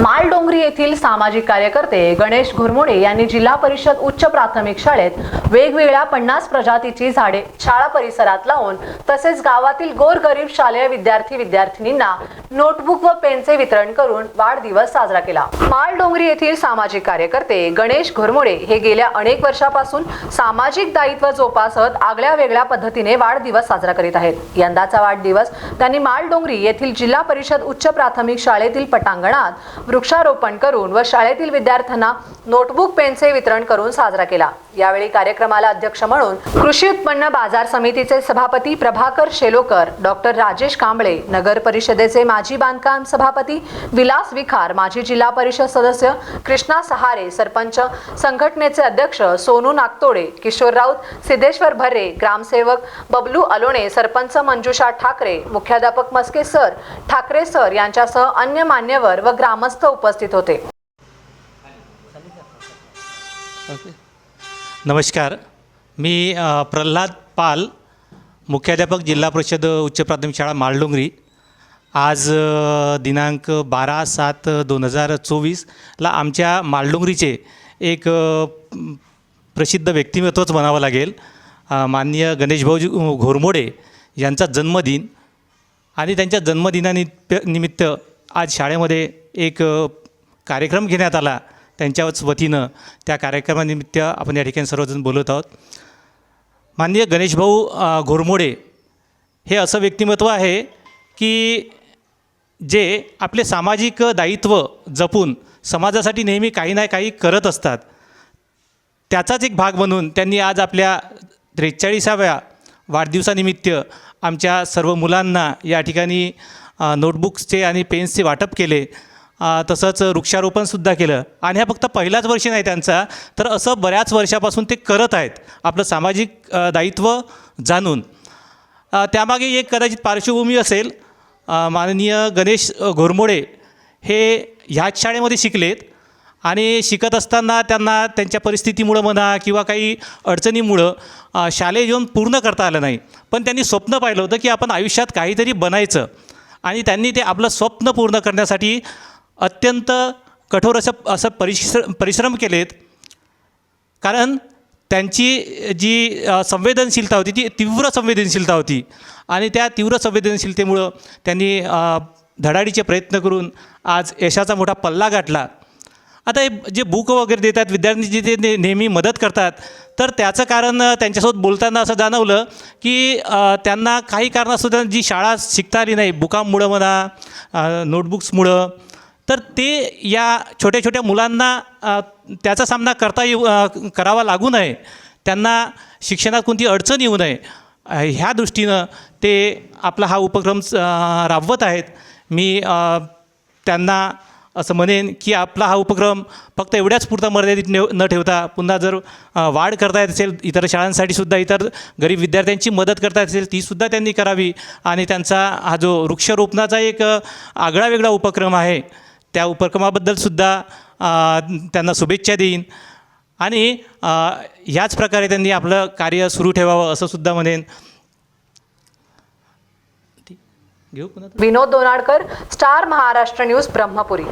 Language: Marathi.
मालडोंगरी येथील सामाजिक कार्यकर्ते गणेश घुरमुडे यांनी जिल्हा परिषद उच्च प्राथमिक शाळेत वेगवेगळ्या पन्नास प्रजातीची झाडे शाळा परिसरात लावून तसेच गावातील गोरगरीब शालेय विद्यार्थी विद्यार्थिनींना नोटबुक व पेनचे वितरण करून वाढदिवस साजरा केला. मालडोंगरी येथील सामाजिक कार्यकर्ते गणेश घुरमुडे हे गेल्या अनेक वर्षापासून सामाजिक दायित्व जोपासत आगळ्या वेगळ्या पद्धतीने वाढदिवस साजरा करीत आहेत. यंदाचा वाढदिवस त्यांनी मालडोंगरी येथील जिल्हा परिषद उच्च प्राथमिक शाळेतील पटांगणात वृक्षारोपण करून व शाळेतील विद्यार्थ्यांना नोटबुक पेनचे वितरण करून साजरा केला. यावेळी कार्यक्रमाला अध्यक्ष म्हणून कृषी उत्पन्न बाजार समितीचे सभापती प्रभाकर शेलोकर डॉक्टर राजेश कांबळे नगर परिषदेचे माजी बांधकाम सभापती विलास विखार माजी जिल्हा परिषद सदस्य कृष्णा सहारे सरपंच संघटनेचे अध्यक्ष सोनू नागतोडे किशोर राऊत सिद्धेश्वर भरे ग्रामसेवक बबलू अलोणे सरपंच मंजुषा ठाकरे मुख्याध्यापक मस्के सर ठाकरे सर यांच्यासह अन्य मान्यवर व ग्रामस्थ उपस्थित होते. नमस्कार. मी प्रल्हाद पाल मुख्याध्यापक जिल्हा परिषद उच्च प्राथमिक शाळा मालडोंगरी. आज दिनांक बारा सात दोन हजार चोवीसला आमच्या मालडोंगरीचे एक प्रसिद्ध व्यक्तिमत्वच म्हणावं लागेल. माननीय गणेशभाऊजी घोरमोडे यांचा जन्मदिन आणि त्यांच्या जन्मदिनानिमित्त निमित्त आज शाळेमध्ये एक कार्यक्रम घेण्यात आला. त्यांच्याच वतीनं त्या कार्यक्रमानिमित्त आपण या ठिकाणी सर्वजण बोलत आहोत. माननीय गणेशभाऊ घोरमोडे हे असं व्यक्तिमत्व आहे की जे आपले सामाजिक दायित्व जपून समाजासाठी नेहमी काही ना काही करत असतात. त्याचाच एक भाग बनून त्यांनी आज आपल्या त्रेचाळीसाव्या वाढदिवसानिमित्त आमच्या सर्व मुलांना या ठिकाणी नोटबुक्सचे आणि पेन्सचे वाटप केले. तसंच वृक्षारोपणसुद्धा केलं. आणि हा फक्त पहिलाच वर्ष नाही त्यांचा तर असं बऱ्याच वर्षापासून ते करत आहेत. आपलं सामाजिक दायित्व जाणून. त्यामागे एक कदाचित पार्श्वभूमी असेल माननीय गणेश घोरमोडे हे ह्याच शाळेमध्ये शिकलेत. आणि शिकत असताना त्यांना त्यांच्या परिस्थितीमुळं म्हणा किंवा काही अडचणीमुळं शालेय जीवन पूर्ण करता आलं नाही. पण त्यांनी स्वप्न पाहिलं होतं की आपण आयुष्यात काहीतरी बनायचं. आणि त्यांनी ते आपलं स्वप्न पूर्ण करण्यासाठी अत्यंत कठोर असं असं परिश्र परिश्रम केलेत. कारण त्यांची जी संवेदनशीलता होती ती तीव्र संवेदनशीलता होती. आणि त्या तीव्र संवेदनशीलतेमुळं त्यांनी धडाडीचे प्रयत्न करून आज यशाचा मोठा पल्ला गाठला. आता हे जे बुक वगैरे देतात विद्यार्थी जे ते नेहमी मदत करतात तर त्याचं कारण त्यांच्यासोबत बोलताना असं जाणवलं की त्यांना काही कारणासुद्धा जी शाळा शिकता आली नाही बुकाममुळं म्हणा नोटबुक्समुळं तर ते या छोट्या छोट्या मुलांना त्याचा सामना करता येऊ करावा लागू नये. त्यांना शिक्षणात कोणती अडचण येऊ नये. ह्या दृष्टीनं ते आपला हा उपक्रम राबवत आहेत. मी त्यांना असं म्हणेन की आपला हा उपक्रम फक्त एवढ्याच पुरता मर्यादित नेव न ठेवता पुन्हा जर वाढ करता येत असेल इतर शाळांसाठी सुद्धा इतर गरीब विद्यार्थ्यांची मदत करता येत असेल तीसुद्धा त्यांनी करावी. आणि त्यांचा हा जो वृक्षारोपणाचा एक आगळा वेगळा उपक्रम आहे त्या उपक्रमाबद्दलसुद्धा त्यांना शुभेच्छा देईन. आणि ह्याच प्रकारे त्यांनी आपलं कार्य सुरू ठेवावं असं सुद्धा म्हणेन. घेऊ विनोद दोनाडकर स्टार महाराष्ट्र न्यूज ब्रह्मपुरी.